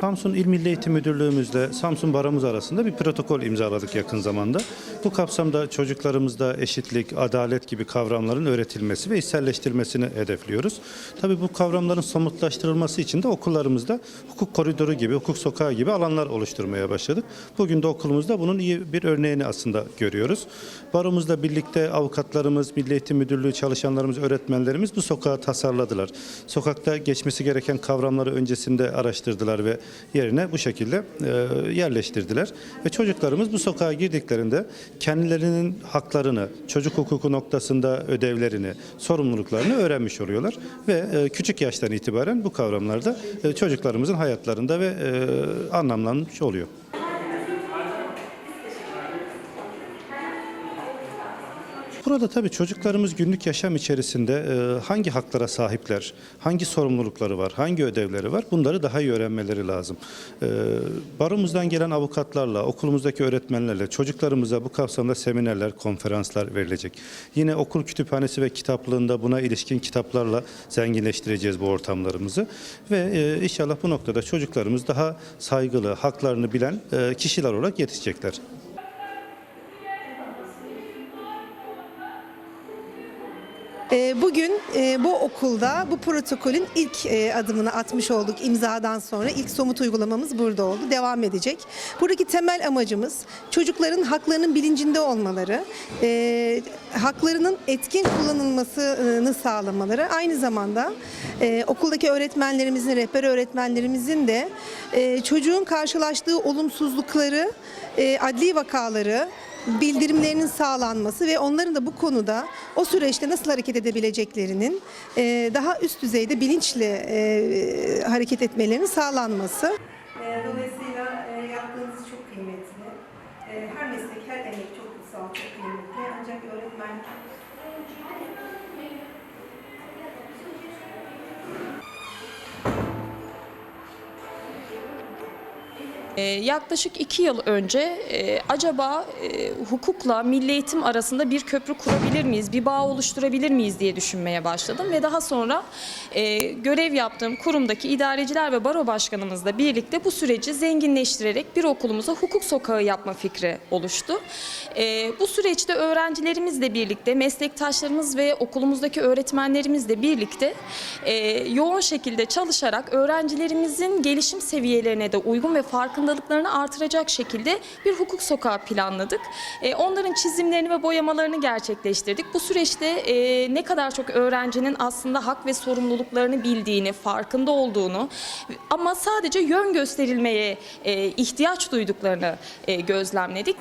Samsun İl Milli Eğitim Müdürlüğümüzle Samsun Baro'muz arasında bir protokol imzaladık yakın zamanda. Bu kapsamda çocuklarımızda eşitlik, adalet gibi kavramların öğretilmesi ve içselleştirilmesini hedefliyoruz. Tabii bu kavramların somutlaştırılması için de okullarımızda hukuk koridoru gibi, hukuk sokağı gibi alanlar oluşturmaya başladık. Bugün de okulumuzda bunun iyi bir örneğini aslında görüyoruz. Baromuzla birlikte avukatlarımız, Milli Eğitim Müdürlüğü çalışanlarımız, öğretmenlerimiz bu sokağı tasarladılar. Sokakta geçmesi gereken kavramları öncesinde araştırdılar ve yerine bu şekilde e, yerleştirdiler. Ve çocuklarımız bu sokağa girdiklerinde kendilerinin haklarını, çocuk hukuku noktasında ödevlerini, sorumluluklarını öğrenmiş oluyorlar. Ve e, küçük yaştan itibaren bu kavramlarda e, çocuklarımızın hayatlarında ve e, anlamlanmış oluyor. Burada tabii çocuklarımız günlük yaşam içerisinde e, hangi haklara sahipler, hangi sorumlulukları var, hangi ödevleri var bunları daha iyi öğrenmeleri lazım. E, baromuzdan gelen avukatlarla, okulumuzdaki öğretmenlerle çocuklarımıza bu kapsamda seminerler, konferanslar verilecek. Yine okul kütüphanesi ve kitaplığında buna ilişkin kitaplarla zenginleştireceğiz bu ortamlarımızı. Ve e, inşallah bu noktada çocuklarımız daha saygılı, haklarını bilen kişiler olarak yetişecekler. Bugün e, bu okulda bu protokolün ilk e, adımını atmış olduk imzadan sonra. ilk somut uygulamamız burada oldu. Devam edecek. Buradaki temel amacımız çocukların haklarının bilincinde olmaları, e, haklarının etkin kullanılmasını sağlamaları. Aynı zamanda okuldaki öğretmenlerimizin, rehber öğretmenlerimizin de çocuğun karşılaştığı olumsuzlukları, adli vakaları, bildirimlerinin sağlanması ve onların da bu konuda o süreçte nasıl hareket edebileceklerinin e, daha üst düzeyde bilinçle e, hareket etmelerinin sağlanması. Dolayısıyla Ee, yaklaşık iki yıl önce e, acaba e, hukukla milli eğitim arasında bir köprü kurabilir miyiz, bir bağ oluşturabilir miyiz diye düşünmeye başladım. Ve daha sonra e, görev yaptığım kurumdaki idareciler ve baro başkanımızla birlikte bu süreci zenginleştirerek bir okulumuza hukuk sokağı yapma fikri oluştu. E, bu süreçte öğrencilerimizle birlikte, meslektaşlarımız ve okulumuzdaki öğretmenlerimizle birlikte e, yoğun şekilde çalışarak öğrencilerimizin gelişim seviyelerine de uygun ve farkındalıklarını artıracak şekilde bir hukuk sokağı planladık. E, onların çizimlerini ve boyamalarını gerçekleştirdik. Bu süreçte e, ne kadar çok öğrencinin aslında hak ve sorumluluklarını bildiğini, farkında olduğunu ama sadece yön gösterilmeye e, ihtiyaç duyduklarını e, gözlemledik.